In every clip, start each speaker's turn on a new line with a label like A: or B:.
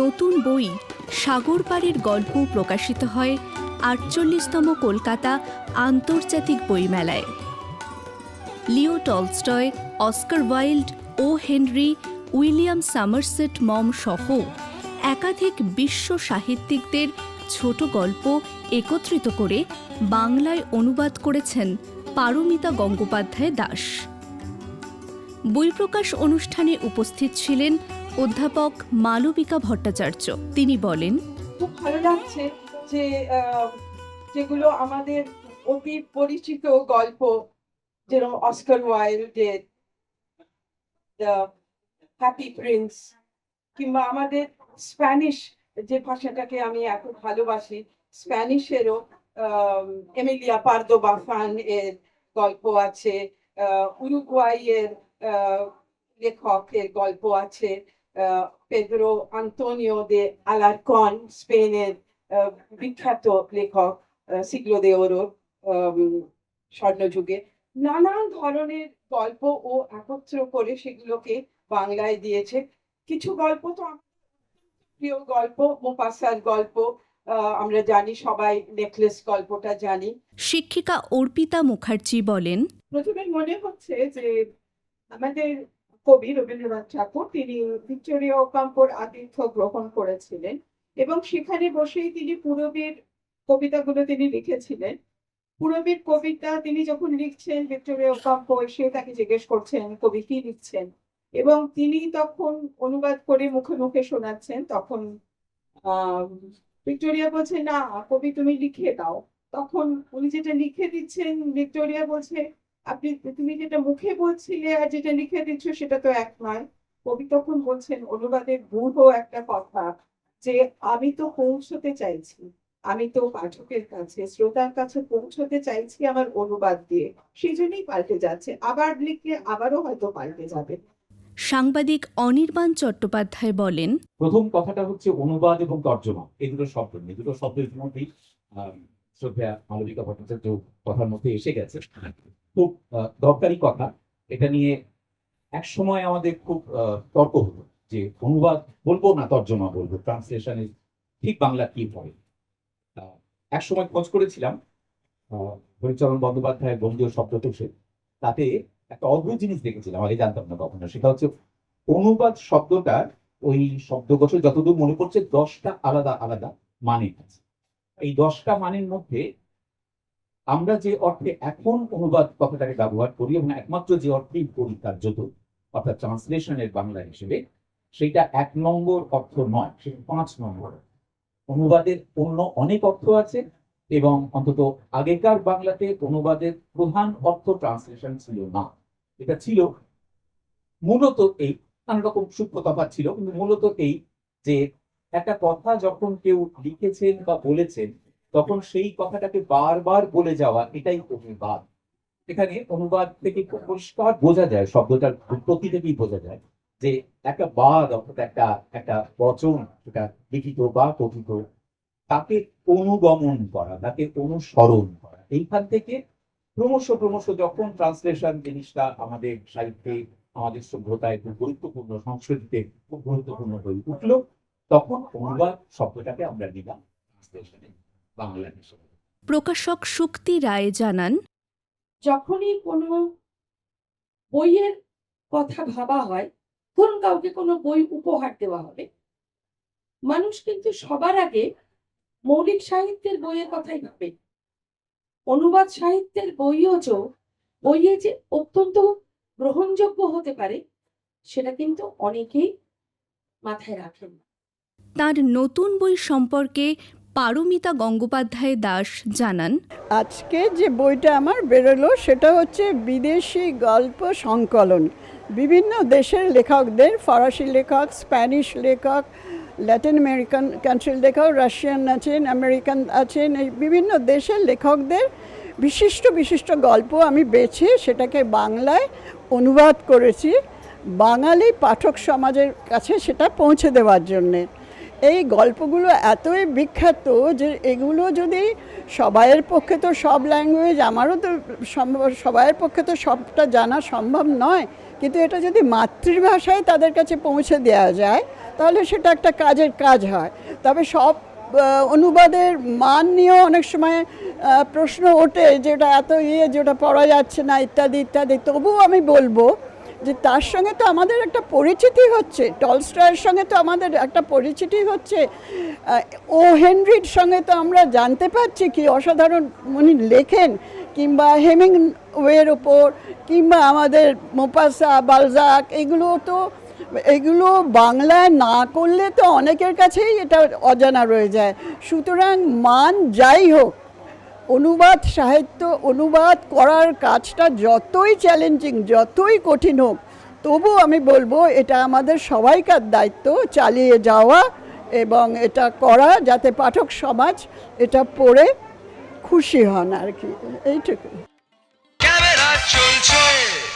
A: নতুন বই সাগর পাড়ের গল্প প্রকাশিত হয় আটচল্লিশতম কলকাতা আন্তর্জাতিক বইমেলায়। লিও টলস্টয়, অস্কার ওয়াইল্ড ও হেনরি উইলিয়াম সামারসেট মম সহ একাধিক বিশ্ব সাহিত্যিকদের ছোট গল্প একত্রিত করে বাংলায় অনুবাদ করেছেন পারমিতা গঙ্গোপাধ্যায় দাস। বই প্রকাশ অনুষ্ঠানে উপস্থিত ছিলেন অধ্যাপক মালবিকা ভট্টাচার্য। তিনি বলেন,
B: খুব ভালো লাগছে যে যেগুলো আমাদের অতি পরিচিত গল্প, যেরকম অস্কার ওয়াইল্ডের দ্য হ্যাপি প্রিন্স, কিংবা আমাদের স্প্যানিশ যে ভাষাটাকে আমি এত ভালোবাসি, স্প্যানিশেরও এমিলিয়া পার্দো বাফান এর গল্প আছে উরুগুয়াইয়ের লেখকের গল্প আছে পেদ্রো আন্তোনিও দে আলারকন স্পেনের বিখ্যাত লেখক সিগলো দে ওরো স্বর্ণযুগে। নানান ধরনের গল্প ও একত্র করে সেগুলোকে বাংলায় দিয়েছে। কিছু গল্প তো প্রিয় গল্প মোপাসার গল্প আহ, আমরা জানি সবাই নেকলেস গল্পটা জানি।
A: শিক্ষিকা অর্পিতা মুখার্জি বলেন
B: প্রথমে মনে হচ্ছে যে আমাদের কবি রবীন্দ্রনাথ ঠাকুর, তিনি ভিক্টোরিয়া ওকাম্পোর আতিথ্য গ্রহণ করেছিলেন এবং সেখানে বসেই তিনি পূরবীর কবিতাগুলো তিনি লিখেছিলেন। পূরবীর কবিতা তিনি যখন লিখছেন ভিক্টোরিয়া ওকাম্পো এসে তাকে জিজ্ঞেস করছেন, কবি কি লিখছেন? এবং তিনি তখন অনুবাদ করে মুখে মুখে শোনাচ্ছেন, তখন ভিক্টোরিয়া বলছে, না, কবি তুমি লিখে দাও। তখন উনি যেটা লিখে দিচ্ছেন, ভিক্টোরিয়া বলছে আপনি তুমি যেটা মুখে বলছিলে আর যেটা লিখে দিচ্ছ সেটা তো এক নয়। কবি তখন বলছেন অনুবাদের গূঢ় একটা কথা যে আমি তো পৌঁছতে চাইছি। আমি তো পাঠকের কাছে শ্রোতার কাছে পৌঁছতে চাইছি আমার অনুবাদ দিয়ে। সেই জন্যই পাল্টে যাচ্ছে। আবার লিখলে আবারও হয়তো পাল্টে যাবে।
A: সাংবাদিক অনির্বাণ চট্টোপাধ্যায় বলেন
C: প্রথম কথাটা হচ্ছে অনুবাদ এবং তর্জমা। এই দুটো শব্দ এই দুটো শব্দের মধ্যেই আহ, শ্রদ্ধা মালবিকা ভট্টাচার্য কথার মধ্যে এসে গেছে। খুব দরকারি কথা। এটা নিয়ে এক সময় আমাদের খুব তর্ক হলো যে অনুবাদ বলব না তর্জমা বলব ট্রান্সলেশনে ঠিক বাংলা কি আহ, এক সময় খোঁজ করেছিলাম হরিচরণ বন্দ্যোপাধ্যায়ের বঙ্গীয় শব্দকোষে। তাতে একটা অদ্ভুত জিনিস দেখেছিলাম আগে জানতাম না কখনো। সেটা হচ্ছে অনুবাদ শব্দটা ওই শব্দকোষে যতদূর মনে পড়ছে দশটা আলাদা আলাদা মানে আছে এই দশটা মানের মধ্যে আমরা যে অর্থে এখন অনুবাদ কথাটাকে ব্যবহার করি এবং একমাত্র যে অর্থেই করি কার্যত অর্থাৎ ট্রান্সলেশনের বাংলা হিসেবে সেইটা এক নম্বর অর্থ নয়, সেটা পাঁচ নম্বর। অনুবাদের অন্য অনেক অর্থ আছে এবং অন্তত আগেকার বাংলাতে অনুবাদের প্রধান অর্থ ট্রান্সলেশন ছিল না। এটা ছিল মূলত এই, নানা রকম সূক্ষ্ম তফাৎ ছিল, কিন্তু মূলত এই যে একটা কথা যখন কেউ লিখেছেন বা বলেছেন তখন সেই কথাটাকে বারবার বলে যাওয়া, এটাই অনুবাদ। এখানে অনুবাদ থেকে পরিষ্কার বোঝা যায়, শব্দটার উৎপত্তি থেকেই বোঝা যায় যে একটা বাদ অর্থাৎ একটা একটা বচন সেটা লিখিত বা কথিত, তাকে অনুগমন করা, তাকে অনুসরণ করা। এইখান থেকে ক্রমশ ক্রমশ যখন ট্রান্সলেশন জিনিসটা আমাদের সাহিত্যে, আমাদের সভ্যতায় খুব গুরুত্বপূর্ণ, সংস্কৃতিতে খুব গুরুত্বপূর্ণ হয়ে উঠল, তখন অনুবাদ শব্দটাকে আমরা নিলাম ট্রান্সলেশনে বাংলা
A: প্রকাশক শুক্তি রায় জানান
B: যখনই কোনো বইয়ের কথা ভাবা হয় ধরুন কাউকে কোনো বই উপহার দেওয়া হবে মানুষ কিন্তু সবার আগে মৌলিক সাহিত্যের বইয়ের কথাই ভাবে। অনুবাদ সাহিত্যের বইও যে বইয়ে যে অত্যন্ত গ্রহণযোগ্য হতে পারে সেটা কিন্তু অনেকেই মাথায় রাখেন
A: তার নতুন বই সম্পর্কে পারমিতা গঙ্গোপাধ্যায় দাস জানান,
D: আজকে যে বইটা আমার বেরোলো সেটা হচ্ছে বিদেশি গল্প সংকলন। বিভিন্ন দেশের লেখকদের, ফরাসি লেখক, স্প্যানিশ লেখক, ল্যাটিন আমেরিকান কান্ট্রির লেখক, রাশিয়ান আছেন, আমেরিকান আছেন বিভিন্ন দেশের লেখকদের বিশিষ্ট বিশিষ্ট গল্প আমি বেছে সেটাকে বাংলায় অনুবাদ করেছি। বাঙালি পাঠক সমাজের কাছে সেটা পৌঁছে দেওয়ার জন্যে। এই গল্পগুলো এতই বিখ্যাত যে এগুলো যদি সবাইয়ের পক্ষে তো সব ল্যাঙ্গুয়েজ আমারও তো সম্ভব, সবাইয়ের পক্ষে তো সবটা জানা সম্ভব নয়। কিন্তু এটা যদি মাতৃভাষায় তাদের কাছে পৌঁছে দেওয়া যায়, তাহলে সেটা একটা কাজের কাজ হয়। তবে সব অনুবাদের মান নিয়েও অনেক সময় প্রশ্ন ওঠে যেটা এত ইয়ে যেটা পড়া যাচ্ছে না, ইত্যাদি ইত্যাদি। তবুও আমি বলব যে তার সঙ্গে তো আমাদের একটা পরিচিতি হচ্ছে, টলস্টয়ের সঙ্গে তো আমাদের একটা পরিচিতি হচ্ছে ও হেনরির সঙ্গে তো আমরা জানতে পারছি কি অসাধারণ উনি লেখেন, কিংবা হেমিং ওয়ের ওপর কিংবা আমাদের মোপাসা, বালজাক, এগুলো তো, এগুলো বাংলায় না করলে তো অনেকের কাছেই এটা অজানা রয়ে যায়। সুতরাং মান যাই হোক অনুবাদ সাহিত্য অনুবাদ করার কাজটা যতই চ্যালেঞ্জিং যতই কঠিন হোক তবু আমি বলব এটা আমাদের সবাইকার দায়িত্ব চালিয়ে যাওয়া এবং এটা করা যাতে পাঠক সমাজ এটা পড়ে খুশি হন আর কি। এইটুকু।
E: চলছে।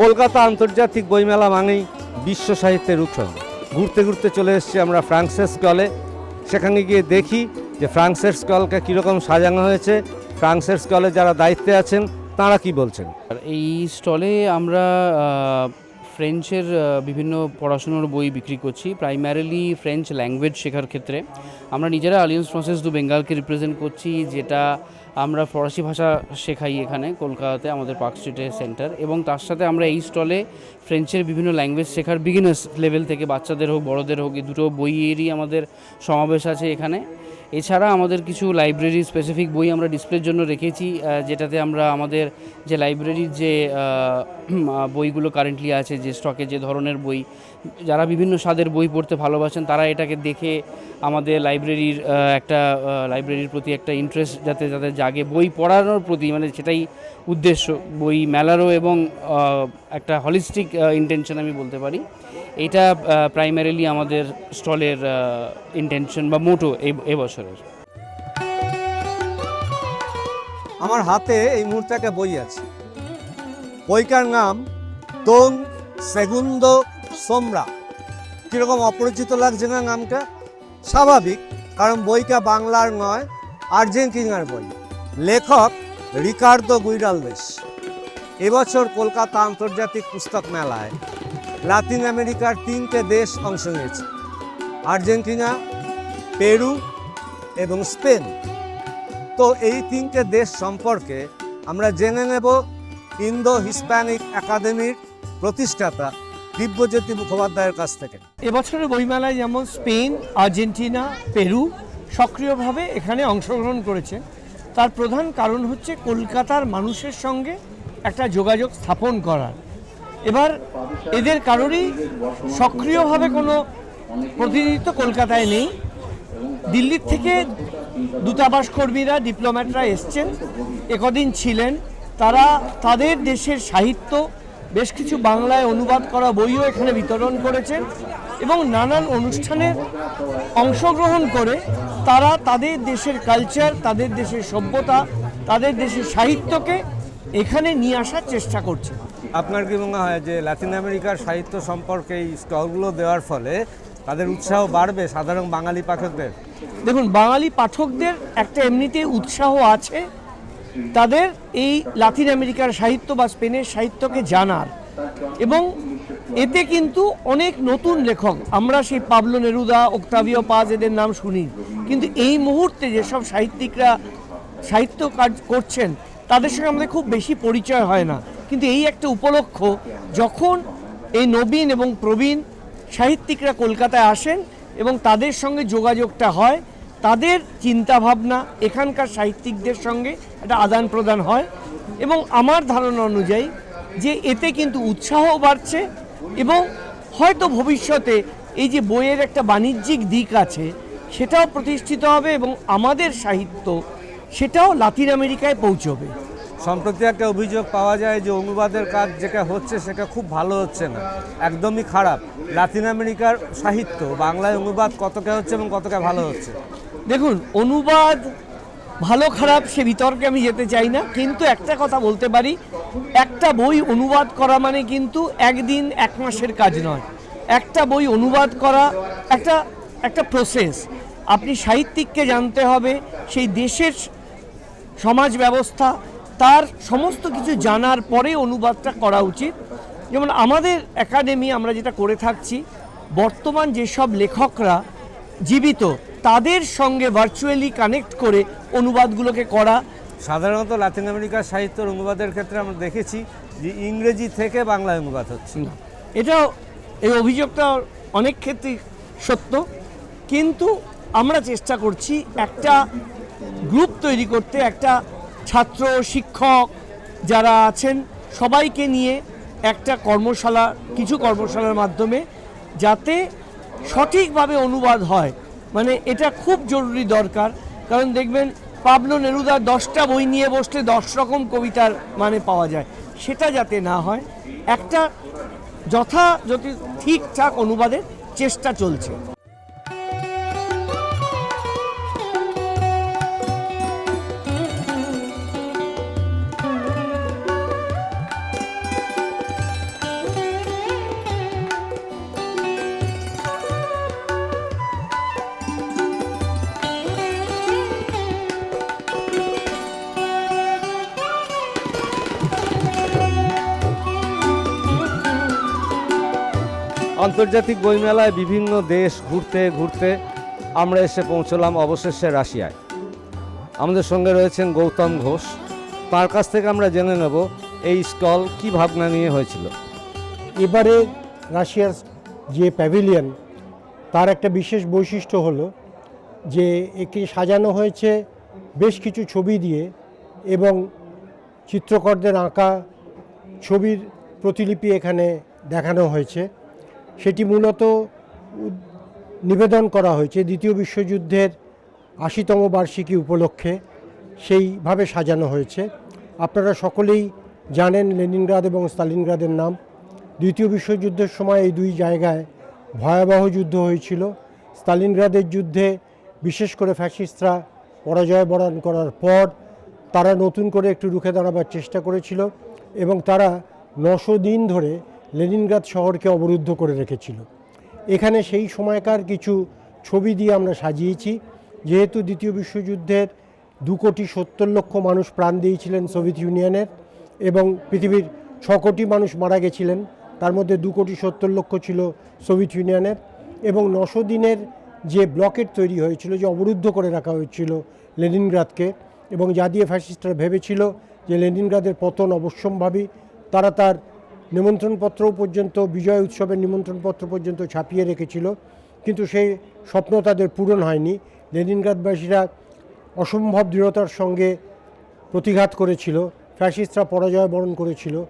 F: কলকাতা আন্তর্জাতিক বইমেলা মানেই বিশ্ব সাহিত্যের উৎসব। ঘুরতে ঘুরতে চলে এসেছি আমরা ফ্রান্সের স্কলে সেখানে গিয়ে দেখি যে ফ্রান্সের স্কলকে কীরকম সাজানো হয়েছে। ফ্রান্সের স্কলে যারা দায়িত্বে আছেন, তারা কি বলছেন?
G: এই স্টলে আমরা ফ্রেঞ্চের বিভিন্ন পড়াশুনোর বই বিক্রি করছি, প্রাইমারিলি ফ্রেঞ্চ ল্যাঙ্গুয়েজ শেখার ক্ষেত্রে। আমরা নিজেরা আলিয়েন্স ফ্রান্সেস দু বেঙ্গালকে রিপ্রেজেন্ট করছি, যেটা আমরা ফরাসি ভাষা শেখাই এখানে, কলকাতাতে, আমাদের পার্ক স্ট্রিটের সেন্টার এবং তার সাথে আমরা এই স্টলে ফ্রেঞ্চের বিভিন্ন ল্যাঙ্গুয়েজ শেখার বিগিনার্স লেভেল থেকে বাচ্চাদের হোক, বড়দের হোক, এই দুটো বইয়েরই আমাদের সমাবেশ আছে এখানে। এছাড়া আমাদের কিছু লাইব্রেরি স্পেসিফিক বই আমরা ডিসপ্লের জন্য রেখেছি যেটাতে আমরা আমাদের যে লাইব্রেরির যে বইগুলো কারেন্টলি আছে, যে স্টকে যে ধরনের বই, যারা বিভিন্ন স্বাদের বই পড়তে ভালোবাসেন, তারা এটাকে দেখে আমাদের লাইব্রেরির একটা লাইব্রেরির প্রতি একটা ইন্টারেস্ট যাতে যাতে জাগে। বই পড়ানোর প্রতি মানে সেটাই উদ্দেশ্য। বই মেলারও এবং একটা হলিস্টিক ইন্টেনশন আমি বলতে পারি। এটা প্রাইমারিলি আমাদের স্টলের ইন্টেনশন বা মোটো এই এবছরের
F: আমার হাতে এই মুহূর্তে একটা বই আছে। বইটার নাম তোং সেগুন্দ সোমরা। কীরকম অপরিচিত লাগছে না নামটা? স্বাভাবিক, কারণ বইটা বাংলার নয়, আর্জেন্টিনার বই। লেখক রিকার্দো গুইডালভেস এবছর কলকাতা আন্তর্জাতিক পুস্তক মেলায় লাতিন আমেরিকার তিনটে দেশ অংশ নিয়েছে। আর্জেন্টিনা, পেরু এবং স্পেন। তো এই তিনটে দেশ সম্পর্কে আমরা জেনে নেব ইন্দো হিসপ্যানিক একাডেমির প্রতিষ্ঠাতা দিব্যজ্যোতি মুখোপাধ্যায়ের কাছ থেকে।
H: এবছরের বইমেলায় যেমন স্পেন, আর্জেন্টিনা, পেরু সক্রিয়ভাবে এখানে অংশগ্রহণ করেছে। তার প্রধান কারণ হচ্ছে কলকাতার মানুষের সঙ্গে একটা যোগাযোগ স্থাপন করার। এবার এদের কারোরই সক্রিয়ভাবে কোনো প্রতিনিধিত্ব কলকাতায় নেই। দিল্লির থেকে দূতাবাস কর্মীরা, ডিপ্লোম্যাটরা এসছেন, একদিন ছিলেন। তারা তাদের দেশের সাহিত্য, বেশ কিছু বাংলায় অনুবাদ করা বইও এখানে বিতরণ করেছেন এবং নানান অনুষ্ঠানে অংশগ্রহণ করে তারা তাদের দেশের কালচার তাদের দেশের সভ্যতা, তাদের দেশের সাহিত্যকে এখানে নিয়ে আসার চেষ্টা করছে।
F: আপনার কি মনে হয় যে লাতিন আমেরিকার সাহিত্য সম্পর্কে এই স্টলগুলো দেওয়ার ফলে তাদের উৎসাহ বাড়বে সাধারণ বাঙালি পাঠকদের?
H: দেখুন বাঙালি পাঠকদের একটা এমনিতে উৎসাহ আছে। তাদের এই লাতিন আমেরিকার সাহিত্য বা স্পেনের সাহিত্যকে জানার। এবং এতে কিন্তু অনেক নতুন লেখক আমরা সেই পাবলো নেরুদা ওক্তাভিও পাজ এদের নাম শুনি। কিন্তু এই মুহূর্তে যেসব সাহিত্যিকরা সাহিত্য কাজ করছেন তাদের সঙ্গে আমাদের খুব বেশি পরিচয় হয় না। কিন্তু এই একটা উপলক্ষ, যখন এই নবীন এবং প্রবীণ সাহিত্যিকরা কলকাতায় আসেন এবং তাদের সঙ্গে যোগাযোগটা হয়, তাদের চিন্তাভাবনা, এখানকার সাহিত্যিকদের সঙ্গে একটা আদান প্রদান হয় এবং আমার ধারণা অনুযায়ী যে এতে কিন্তু উৎসাহ বাড়ছে এবং হয়তো ভবিষ্যতে এই যে বইয়ের একটা বাণিজ্যিক দিক আছে, সেটাও প্রতিষ্ঠিত হবে এবং আমাদের সাহিত্য সেটাও লাতিন আমেরিকায় পৌঁছবে।
F: সম্প্রতি একটা অভিযোগ পাওয়া যায় যে অনুবাদের কাজ যেটা হচ্ছে সেটা খুব ভালো হচ্ছে না। একদমই খারাপ। লাতিন আমেরিকার সাহিত্য বাংলায় অনুবাদ কতটা হচ্ছে এবং কতটা ভালো হচ্ছে?
H: দেখুন অনুবাদ ভালো খারাপ সে বিতর্কে আমি যেতে চাই না। কিন্তু একটা কথা বলতে পারি একটা বই অনুবাদ করা মানে কিন্তু একদিন এক মাসের কাজ নয়। একটা বই অনুবাদ করা একটা একটা প্রসেস আপনি সাহিত্যিককে জানতে হবে সেই দেশের সমাজ ব্যবস্থা তার সমস্ত কিছু জানার পরে অনুবাদটা করা উচিত। যেমন আমাদের একাডেমি আমরা যেটা করে থাকছি বর্তমান যেসব লেখকরা জীবিত তাদের সঙ্গে ভার্চুয়ালি কানেক্ট করে অনুবাদগুলোকে করা।
F: সাধারণত লাতিন আমেরিকার সাহিত্যের অনুবাদের ক্ষেত্রে আমরা দেখেছি যে ইংরেজি থেকে বাংলায় অনুবাদ হচ্ছে।
H: না এটাও এই অভিযোগটা অনেক ক্ষেত্রে সত্য। কিন্তু আমরা চেষ্টা করছি একটা গ্রুপ তৈরি করতে একটা ছাত্র, শিক্ষক যারা আছেন, সবাইকে নিয়ে একটা কর্মশালা, কিছু কর্মশালার মাধ্যমে যাতে সঠিকভাবে অনুবাদ হয়। মানে এটা খুব জরুরি দরকার। কারণ দেখবেন, পাবলো নেরুদার দশটা বই নিয়ে বসলে দশ রকম কবিতার মানে পাওয়া যায়। সেটা যাতে না হয়, একটা যথাযথ, ঠিকঠাক অনুবাদের চেষ্টা চলছে।
F: আন্তর্জাতিক বইমেলায় বিভিন্ন দেশ ঘুরতে ঘুরতে আমরা এসে পৌঁছলাম অবশেষে রাশিয়ায়। আমাদের সঙ্গে রয়েছেন গৌতম ঘোষ। তার কাছ থেকে আমরা জেনে নেব এই স্টল কি ভাবনা নিয়ে হয়েছিল।
I: এবারে রাশিয়ার যে প্যাভিলিয়ন, তার একটা বিশেষ বৈশিষ্ট্য হলো যে একে সাজানো হয়েছে বেশ কিছু ছবি দিয়ে এবং চিত্রকরদের আঁকা ছবির প্রতিলিপি এখানে দেখানো হয়েছে। সেটি মূলত নিবেদন করা হয়েছে দ্বিতীয় বিশ্বযুদ্ধের আশিতম বার্ষিকী উপলক্ষে। সেইভাবে সাজানো হয়েছে। আপনারা সকলেই জানেন লেনিনগ্রাদ এবং স্তালিনগ্রাদের নাম। দ্বিতীয় বিশ্বযুদ্ধের সময় এই দুই জায়গায় ভয়াবহ যুদ্ধ হয়েছিল। স্তালিনগ্রাদের যুদ্ধে বিশেষ করে ফ্যাসিস্টরা পরাজয় বরণ করার পর তারা নতুন করে একটু রুখে দাঁড়াবার চেষ্টা করেছিল এবং তারা নশো দিন ধরে লেনিনগ্রাদ শহরকে অবরুদ্ধ করে রেখেছিল। এখানে সেই সময়কার কিছু ছবি দিয়ে আমরা সাজিয়েছি। যেহেতু দ্বিতীয় বিশ্বযুদ্ধের দু কোটি সত্তর লক্ষ মানুষ প্রাণ দিয়েছিলেন সোভিয়েত ইউনিয়নের এবং পৃথিবীর ছ কোটি মানুষ মারা গেছিলেন, তার মধ্যে দু কোটি সত্তর লক্ষ ছিল সোভিয়েত ইউনিয়নের এবং নশো দিনের যে ব্লকেট তৈরি হয়েছিল, যে অবরুদ্ধ করে রাখা হয়েছিল লেনিনগ্রাদকে এবং যা দিয়ে ফ্যাসিস্টরা ভেবেছিল যে লেনিনগ্রাদের পতন অবশ্যম্ভাবী, তারা তার নিমন্ত্রণপত্র পর্যন্ত, বিজয় উৎসবের নিমন্ত্রণপত্র পর্যন্ত ছাপিয়ে রেখেছিল। কিন্তু সেই স্বপ্ন তাদের পূরণ হয়নি। লেনিনগ্রাদবাসীরা অসম্ভব দৃঢ়তার সঙ্গে প্রতিঘাত করেছিল। ফ্যাসিস্টরা পরাজয় বরণ করেছিল